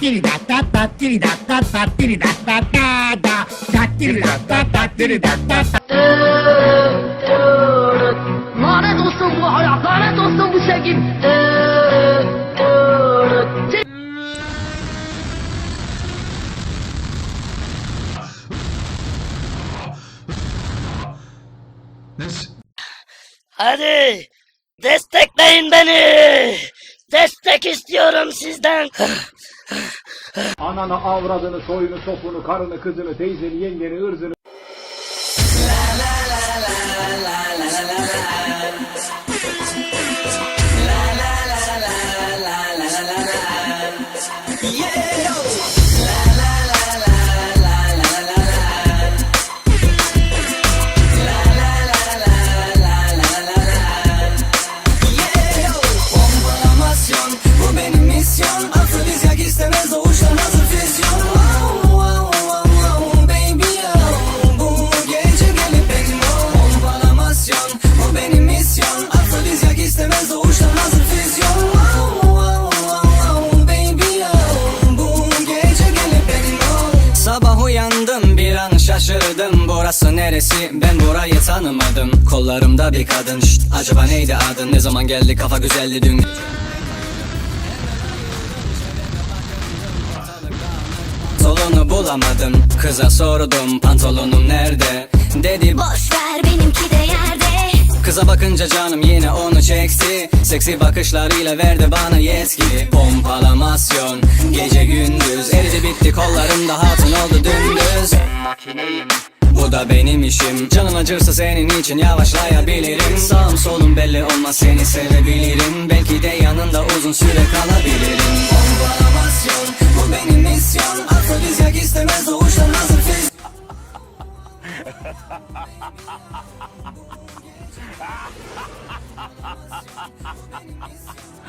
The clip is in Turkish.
tiri da da da tiri da da da tiri da da da bu hayat, lanet olsun bu. Hadi destekleyin beni. Destek istiyorum sizden. Ananı, avradını, soyunu, sopunu, karını, kızını, teyzeni, yengeni, ırzını, uyandım bir an şaşırdım. Burası neresi? Ben burayı tanımadım. Kollarımda bir kadın. Şşt, acaba neydi adın? Ne zaman geldi? Kafa güzeldi dün Solunu bulamadım. Kıza sordum pantolonum nerede? Dedi Boş ver benimki de yerde Kıza bakınca canım yine onu çekti. Seksi bakışlarıyla verdi bana yetki. Pompalamasyon Gece gündüz. Eridi bitti kollarımda hatun oldu dümdüz. Makineyim bu da benim işim. Canın acırsa senin için yavaşlayabilirim. Sağım solum belli olmaz seni sevebilirim. Belki de yanında uzun süre kalabilirim. Pompalamasyon bu benim misyon. Afrodizyak istemez doğuştan hazır fiz 哈哈哈哈哈！哈哈。